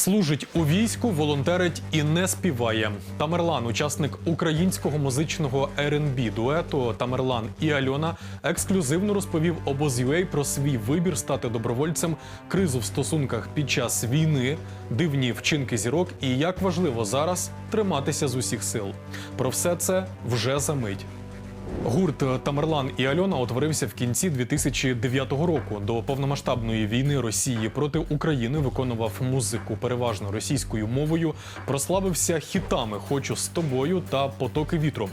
Служить у війську, волонтерить і не співає. Тамерлан, учасник українського музичного R&B дуету Тамерлан і Альона, ексклюзивно розповів обоз.UA про свій вибір стати добровольцем, кризу в стосунках під час війни, дивні вчинки зірок і як важливо зараз триматися з усіх сил. Про все це вже за мить. Гурт Тамерлан і Альона утворився в кінці 2009 року. До повномасштабної війни Росії проти України виконував музику переважно російською мовою. Прославився хітами Хочу з тобою та Потоки вітру.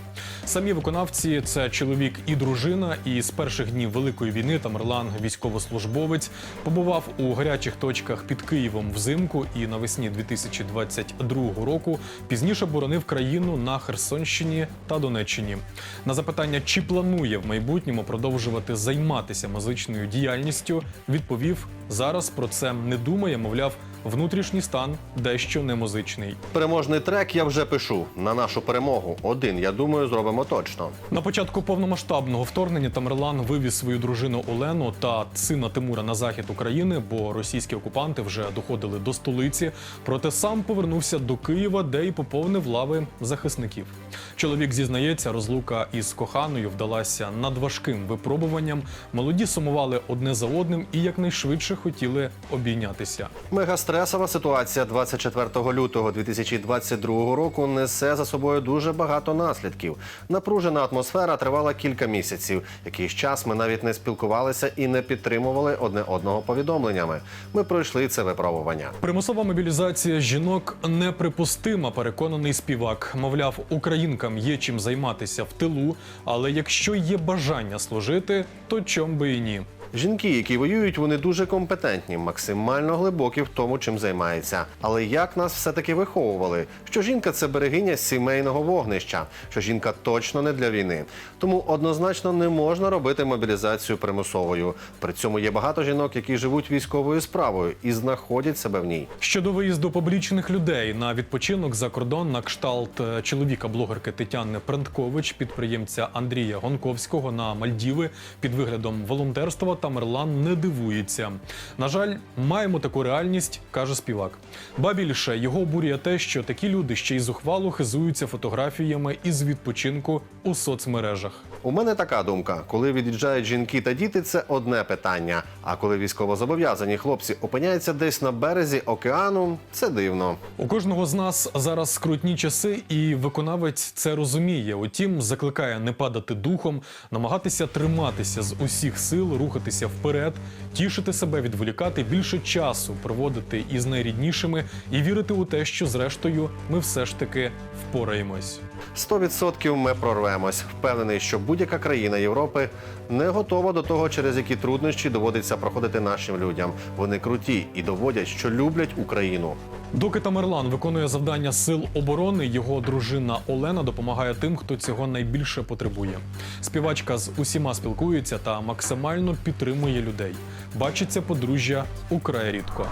Самі виконавці це чоловік і дружина. І з перших днів великої війни Тамерлан, військовослужбовець, побував у гарячих точках під Києвом взимку і навесні 2022 року. Пізніше боронив країну на Херсонщині та Донеччині. На запитання, чи планує в майбутньому продовжувати займатися музичною діяльністю, відповів: зараз про це не думає, мовляв, внутрішній стан дещо не музичний. Переможний трек я вже пишу на нашу перемогу. Один, я думаю, зробимо точно. На початку повномасштабного вторгнення Тамерлан вивіз свою дружину Олену та сина Тимура на захід України, бо російські окупанти вже доходили до столиці. Проте сам повернувся до Києва, де й поповнив лави захисників. Чоловік зізнається, розлука із коханою вдалася надважким випробуванням. Молоді сумували одне за одним і якнайшвидше хотіли обійнятися. Мегастресова ситуація 24 лютого 2022 року несе за собою дуже багато наслідків. Напружена атмосфера тривала кілька місяців. Якийсь час ми навіть не спілкувалися і не підтримували одне одного повідомленнями. Ми пройшли це випробування. Примусова мобілізація жінок неприпустима, переконаний співак. Мовляв, українкам є чим займатися в тилу, але якщо є бажання служити, то чом би і ні. Жінки, які воюють, вони дуже компетентні, максимально глибокі в тому, чим займаються. Але як нас все-таки виховували? Що жінка це берегиня сімейного вогнища, що жінка точно не для війни. Тому однозначно не можна робити мобілізацію примусовою. При цьому є багато жінок, які живуть військовою справою і знаходять себе в ній. Щодо виїзду публічних людей на відпочинок за кордон на кшталт е, чоловіка-блогерки Тетяни Пренткович, підприємця Андрія Гонковського на Мальдіви під виглядом волонтерства Тамерлан не дивується. На жаль, маємо таку реальність, каже співак. Ба більше його обурює те, що такі люди ще й зухвало хизуються фотографіями із відпочинку у соцмережах. У мене така думка: коли від'їжджають жінки та діти, це одне питання. А коли військовозобов'язані хлопці опиняються десь на березі океану, це дивно. У кожного з нас зараз скрутні часи, і виконавець це розуміє. Утім, закликає не падати духом, намагатися триматися з усіх сил, рухатися вперед, тішити себе, відволікати більше часу, проводити із найріднішими і вірити у те, що зрештою ми все ж таки впораємось. 100% ми прорвемось. Впевнений, що будь-яка країна Європи не готова до того, через які труднощі доводиться проходити нашим людям. Вони круті і доводять, що люблять Україну. Доки Тамерлан виконує завдання сил оборони, його дружина Олена допомагає тим, хто цього найбільше потребує. Співачка з усіма спілкується та максимально підтримує людей. Бачиться подружжя украй рідко.